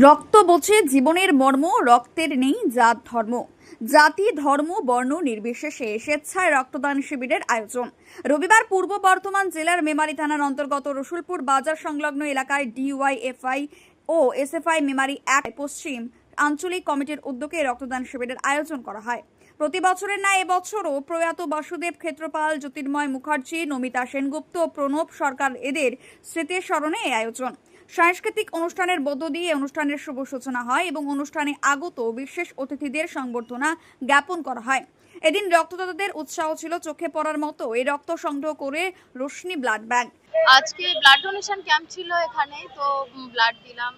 রক্ত বোঝে জীবনের মর্ম, রক্তের নেই জাত ধর্ম। জাতি, ধর্ম, বর্ণ নির্বিশেষে স্বেচ্ছায় রক্তদান শিবিরের আয়োজন। রবিবার পূর্ব বর্ধমান জেলার মেমারি থানার অন্তর্গত রসুলপুর বাজার সংলগ্ন এলাকায় ডিওয়াইএফআই ও এসএফআই মেমারি এক পশ্চিম আঞ্চলিক কমিটির উদ্যোগে রক্তদান শিবিরের আয়োজন করা হয়। প্রতি বছরের ন্যায় এবছরও প্রয়াত বাসুদেব ক্ষেত্রপাল, জ্যোতির্ময় মুখার্জি, নমিতা সেনগুপ্ত, প্রণব সরকার এদের স্মৃতির স্মরণে এই আয়োজন। সাংস্কৃতিক অনুষ্ঠানের মধ্য দিয়ে অনুষ্ঠানের শুভ সূচনা হয় এবং অনুষ্ঠানে আগত বিশেষ অতিথিদের সংবর্ধনা জ্ঞাপন করা হয়। এদিন রক্তদাতাদের উৎসাহ ছিল চোখে পড়ার মতো। এই রক্ত সংগ্রহ করে রশ্মি ব্লাড ব্যাংক। আজকে ব্লাড ডোনেশন ক্যাম্প ছিল এখানে, তো ব্লাড দিলাম।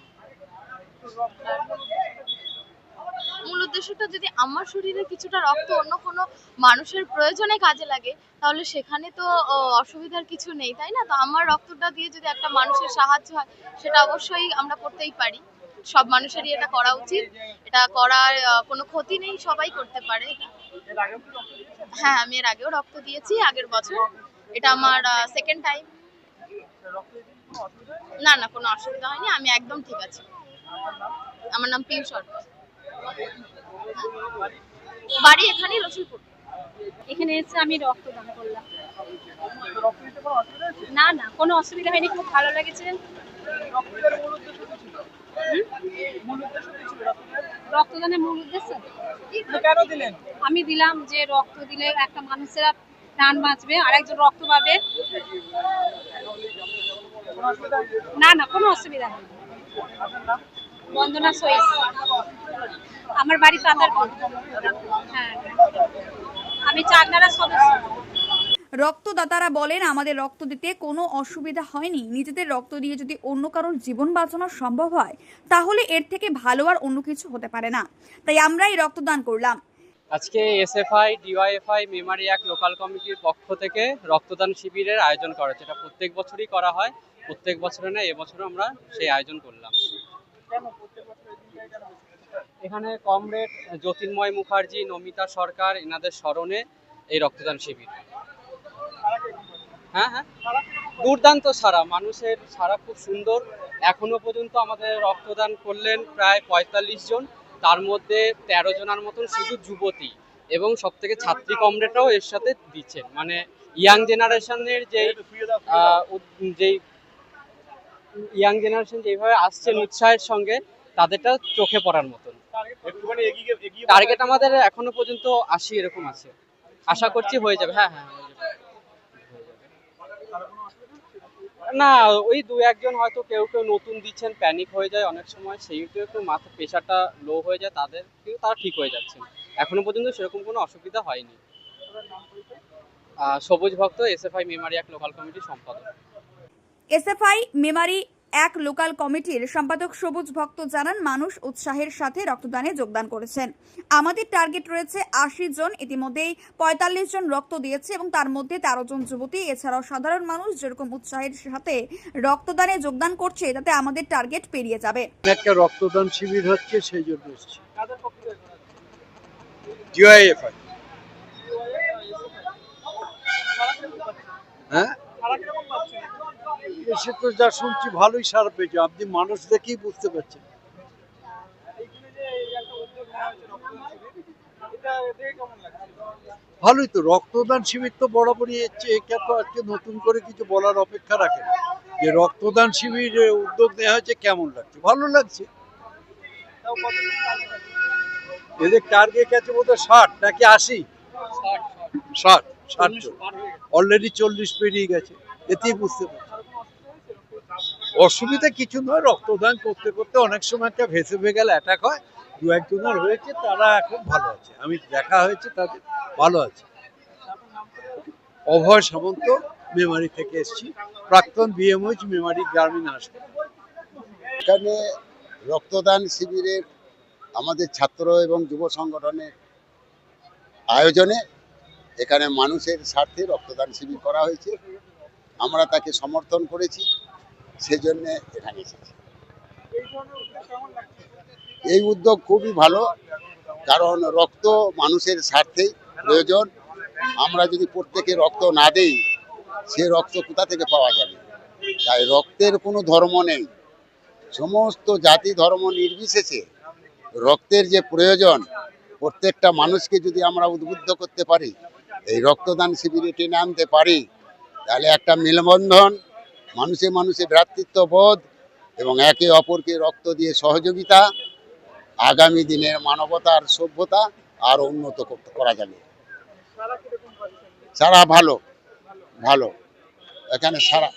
উদ্দেশ্যটা যদি আমার শরীরে কিছুটা রক্ত অন্য কোনো মানুষের প্রয়োজনে কাজে লাগে, তাহলে সেখানে তো অসুবিধার কিছু নেই, তাই না? তো আমার রক্তটা দিয়ে যদি একটা মানুষের সাহায্য হয়, সেটা অবশ্যই আমরা করতেই পারি। সব মানুষেরই এটা করা উচিত। এটা করার কোনো ক্ষতি নেই, সবাই করতে পারে। হ্যাঁ আমি এর আগেও রক্ত দিয়েছি, আগের বছর। এটা আমার সেকেন্ড টাইম না না, কোনো অসুবিধা হয়নি, আমি একদম ঠিক আছি। আমার নাম পিউ সরকার বাড়ি এখানেই রসুলপুর। এখানে এসে আমি রক্তদান করলাম। না না, কোনো অসুবিধা হয়নি, খুব ভালো লেগেছে। রক্তদানের মূল উদ্দেশ্য? আমি দিলাম যে রক্ত দিলে একটা মানুষেরা প্রাণ বাঁচবে আর একজন রক্ত পাবে? না না, কোনো অসুবিধা নেই বন্দনা সইস। আমার বাড়ি পাতারপুর হ্যাঁ। আমি চাকদারা সদস্য। রক্তদাতারা বলেন আমাদের রক্ত দিতে কোনো অসুবিধা হয়নি। নিজেদের রক্ত দিয়ে যদি অন্য কারোর জীবন বাঁচানো সম্ভব হয় তাহলে এর থেকে ভালো আর অন্য কিছু হতে পারে না। তাই আমরাই রক্তদান করলাম। আজকে এসএফআই ডিওয়াইএফআই মেমারি এক লোকাল কমিটির পক্ষ থেকে রক্তদান শিবিরের আয়োজন করা হচ্ছে। এটা প্রত্যেক বছরই করা হয়। প্রত্যেক বছরে না এবছরও আমরা সেই আয়োজন করলাম। এখানে কমরেড জ্যোতির্ময় মুখার্জি, নমিতা সরকার, এনাদের স্মরণে এই রক্তদান শিবির? হ্যাঁ হ্যাঁ? দুর্দান্ত সারা মানুষের সারা খুব সুন্দর এখনও পর্যন্ত আমাদের রক্তদান করলেন প্রায় পঁয়তাল্লিশ জন তার মধ্যে তেরো জনের মতন শুধু যুবতী এবং সব থেকে ছাত্রী কমরেডরাও এর সাথে দিচ্ছেন মানে ইয়াং জেনারেশনের যে যেই ইয়াং জেনারেশন যেভাবে আসছেন উৎসাহের সঙ্গে তাদেরটা চোখে পড়ার মতন। টার্গেট আমাদের এখনও পর্যন্ত আশি এরকম আছে। আশা করছি হয়ে যাবে। হ্যাঁ হ্যাঁ না ওই দু একজন হয়তো কেউ কেউ নতুন দিচ্ছেন প্যানিক হয়ে যায় অনেক সময়। সেইটা একটু মাথা প্রেশারটা লো হয়ে যায় তাদের কিন্তু তারা ঠিক হয়ে যাচ্ছে। এখনও পর্যন্ত সেরকম কোনো অসুবিধা হয়নি। সবুজ ভক্ত এসএফআই মেমারি এক লোকাল কমিটির সম্পাদক। এসএফআই, মেমারি এক লোকাল কমিটির সম্পাদক সবুজ ভক্ত জানান, মানুষ উৎসাহের সাথে রক্তদানে যোগদান করেছেন আমাদের টার্গেট রয়েছে আশি জন, ইতিমধ্যেই পঁয়তাল্লিশ জন রক্ত দিয়েছে এবং তার মধ্যে তেরো জন যুবতী এছাড়াও সাধারণ মানুষ যেরকম উৎসাহের সাথে রক্তদানে যোগদান করছে, তাতে আমাদের টার্গেট পেরিয়ে যাবে একটা রক্তদান শিবির হচ্ছে, সেই জন্য? হ্যাঁ? এসে তো যা শুনছি ভালোই সারা পেয়েছে। আপনি মানুষ দেখেই বুঝতে পারছেন? ভালোই তো রক্তদান শিবির তো বরাবরই হচ্ছে। এটা তো আজকে নতুন করে কিছু বলার অপেক্ষা রাখে যে রক্তদান শিবির উদ্যোগ নেওয়া হয়েছে কেমন লাগছে? ভালো লাগছে? এদের টার্গেট আছে বোধহয় ষাট নাকি আশি? ষাট ষাট। অলরেডি চল্লিশ পেরিয়ে গেছে। এতেই বুঝতে পারছি অসুবিধা কিছু নয়, রক্তদান করতে করতে অনেক সময় একটা ভেসে ভেসে গেলে অ্যাটাক হয়। দু একজনের হয়েছে, তারা এখন ভালো আছে। আমি দেখা হয়েছে, তাদের ভালো আছে। অভয় সামন্ত মেমারি থেকে এসেছি। প্রাক্তন বিএমওইচ মেমারি গ্রামীণ হাসপাতাল। এখানে রক্তদান শিবিরের আমাদের ছাত্র এবং যুব সংগঠনের আয়োজনে এখানে মানুষের স্বার্থে রক্তদান শিবির করা হয়েছে। আমরা তাকে সমর্থন করেছি। সেজন্য এখানে এসেছি। এই উদ্যোগ খুবই ভালো, কারণ রক্ত মানুষের স্বার্থেই প্রয়োজন। আমরা যদি প্রত্যেকে রক্ত না দেই, সে রক্ত কোথা থেকে পাওয়া যাবে? তাই রক্তের কোনো ধর্ম নেই। সমস্ত জাতি ধর্ম নির্বিশেষে রক্তের যে প্রয়োজন, প্রত্যেকটা মানুষকে যদি আমরা উদ্বুদ্ধ করতে পারি, এই রক্তদান শিবিরে টেনে আনতে পারি, তাহলে একটা মেলবন্ধন মানুষে মানুষে ভ্রাতৃত্ববোধ এবং একে অপরকে রক্ত দিয়ে সহযোগিতা আগামী দিনের মানবতার সভ্যতা আর উন্নত করা যাবে। সারা ভালো ভালো। এখানে সারা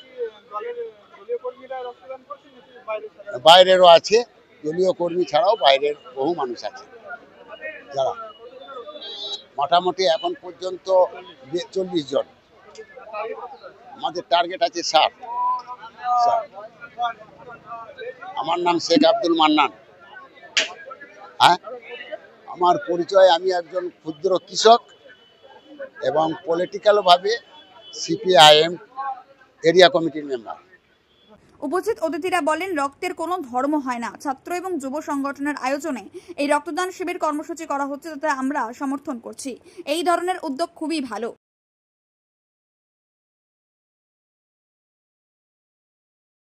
বাইরেরও আছে দলীয় কর্মী ছাড়াও বাইরের বহু মানুষ আছে। যারা মোটামুটি এখন পর্যন্ত চল্লিশ জন। আমাদের টার্গেট আছে ষাট। আমার নাম শেখ আব্দুল মান্নান। হ্যাঁ? আমার পরিচয় আমি একজন ক্ষুদ্র কৃষক এবং পলিটিক্যালভাবে সিপিআইএম এরিয়া কমিটির মেম্বার উপস্থিত অতিথিরা বলেন, রক্তের কোনো ধর্ম হয় না। ছাত্র এবং যুব সংগঠনের আয়োজনে এই রক্তদান শিবির কর্মসূচি করা হচ্ছে, তাতে আমরা সমর্থন করছি। এই ধরনের উদ্যোগ খুবই ভালো।